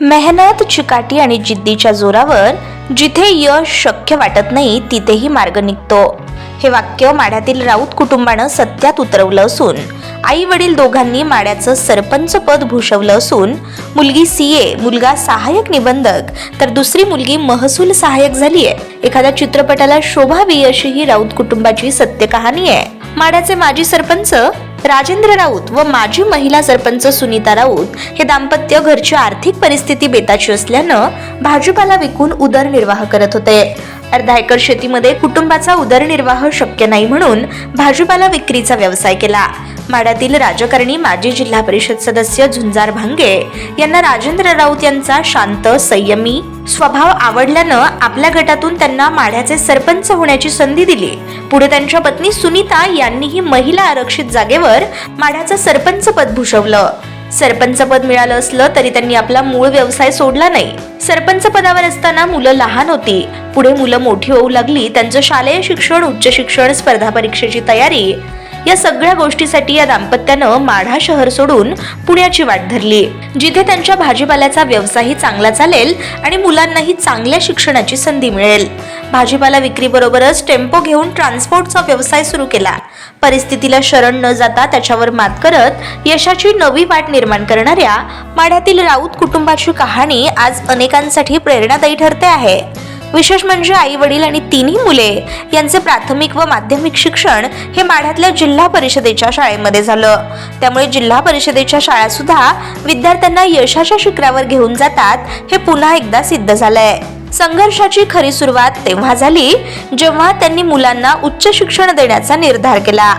मेहनत चिकाटी आणि जिद्दीच्या जोरावर जिथे यश शक्य वाटत नाही तिथेही मार्ग निघतो. हे वाक्य माढ्यातील राऊत कुटुंबानं सत्यात उतरवलं असून आई वडील दोघांनी माड्याचं सरपंच पद भूषवलं असून मुलगी सी ए मुलगा सहाय्यक निबंधक तर दुसरी मुलगी महसूल सहाय्यक झाली आहे एखाद्या चित्रपटाला शोभावी अशी ही राऊत कुटुंबाची सत्य कहाणी आहे. माड्याचे माजी सरपंच राजेंद्र राऊत व माजी महिला सरपंच सुनीता राऊत हे दाम्पत्य घरची आर्थिक परिस्थिती बेताची असल्यानं भाजीपाला विकून उदरनिर्वाह करत होते. अर्धा एकर शेतीमध्ये कुटुंबाचा उदरनिर्वाह शक्य नाही म्हणून भाजीपाला विक्रीचा व्यवसाय केला. माड्यातील राजकारणी माजी जिल्हा परिषद सदस्य झुंजार भांगे यांना राजेंद्र राऊत यांचा शांत संयमी स्वभाव आवडल्यानं आपल्या गटातून त्यांना माढ्याचे सरपंच होण्याची संधी दिली. पुढे त्यांच्या पत्नी सुनीता यांनीही महिला आरक्षित जागेवर माढ्याचं सरपंच पद भूषवलं. सरपंच पद मिळालं असलं तरी त्यांनी आपला मूळ व्यवसाय सोडला नाही. सरपंच पदावर असताना मुलं लहान होती. पुढे मुलं मोठी होऊ लागली त्यांचं शालेय शिक्षण उच्च शिक्षण स्पर्धा परीक्षेची तयारी या सगळ्या गोष्टीसाठी या दाम्पत्यानं माढा शहर सोडून पुण्याची वाट धरली जिथे त्यांच्या भाजीपाल्याचा व्यवसायही चांगला चालेल आणि मुलांनाही चांगल्या शिक्षणाची संधी मिळेल. भाजीपाला विक्रीबरोबरच टेम्पो घेऊन ट्रान्सपोर्टचा व्यवसाय सुरू केला. परिस्थितीला शरण न जाता त्याच्यावर मात करत यशाची नवी वाट निर्माण करणाऱ्या माढ्यातील राऊत कुटुंबाची कहाणी आज अनेकांसाठी प्रेरणादायी ठरते आहे. विशेष म्हणजे आई वडील आणि तिन्ही मुले यांचे प्राथमिक व माध्यमिक शिक्षण हे माढ्यातल्या जिल्हा परिषदेच्या शाळेमध्ये झालं. त्यामुळे जिल्हा परिषदेच्या शाळा सुद्धा विद्यार्थ्यांना यशाच्या शिखरावर घेऊन जातात हे पुन्हा एकदा सिद्ध झालंय. संघर्षाची खरी सुरुवात तेव्हा झाली जेव्हा त्यांनी मुलांना उच्च शिक्षण देण्याचा निर्धार केला.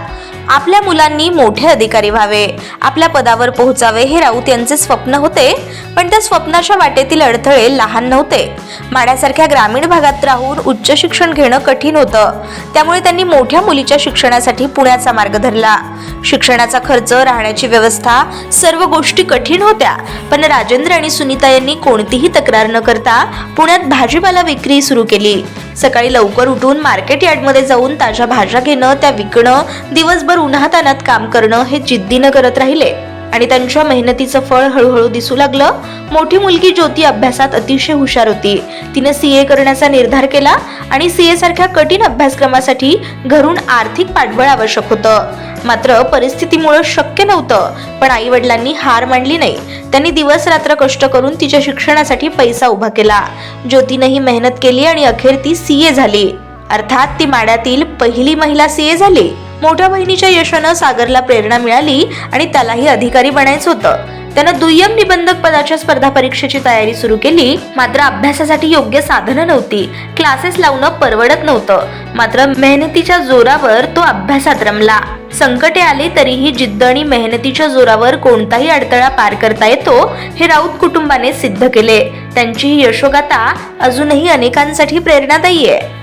आपल्या मुलांनी मोठे अधिकारी व्हावे आपल्या पदावर पोहोचावे हे राऊत यांचे स्वप्न होते. पण त्या स्वप्नाच्या वाटेतील अडथळे लहान नव्हते. माड्यासारख्या ग्रामीण भागात राहून उच्च शिक्षण घेणं कठीण होतं. त्यामुळे त्यांनी मोठ्या मुलीच्या शिक्षणासाठी पुण्याचा मार्ग धरला. शिक्षणाचा खर्च राहण्याची व्यवस्था सर्व गोष्टी कठीण होत्या. पण राजेंद्र आणि सुनीता यांनी कोणतीही तक्रार न करता पुण्यात भाजीपाला विक्री सुरू केली. सकाळी लवकर उठून मार्केट यार्डमध्ये जाऊन ताज्या भाज्या घेणं त्या विकणं दिवसभर उन्हातानात काम करणं हे जिद्दीनं करत राहिले. आणि त्यांच्या मेहनतीचं फळ हळूहळू दिसू लागलं. मोठी मुलगी ज्योती अभ्यासात अतिशय हुशार होती. तिने सी ए करण्याचा निर्धार केला आणि सी ए सारख्या कठीण अभ्यासक्रमासाठी घरून आर्थिक पाठबळ आवश्यक होतं. मात्र परिस्थितीमुळे शक्य नव्हतं पण आई वडिलांनी हार मांडली नाही. त्यांनी दिवस रात्र कष्ट करून तिच्या शिक्षणासाठी पैसा उभा केला. ज्योतीनंही मेहनत केली आणि अखेर ती सी ए झाली. अर्थात ती माड्यातील पहिली महिला सी ए झाली. मोठ्या बहिणीच्या यशानं सागरला प्रेरणा मिळाली आणि त्यालाही अधिकारी बनायचं होतं. त्यानं दुय्यम निबंधक पदाच्या स्पर्धा परीक्षेची तयारी सुरू केली. मात्र अभ्यासासाठी योग्य साधनं नव्हती. क्लासेस लावणं परवडत नव्हतं. मात्र मेहनतीच्या जोरावर तो अभ्यासात रमला. संकटे आले तरीही जिद्द आणि मेहनतीच्या जोरावर कोणताही अडथळा पार करता येतो हे राऊत कुटुंबाने सिद्ध केले. त्यांची ही यशोगाथा अजूनही अनेकांसाठी प्रेरणादायी आहे.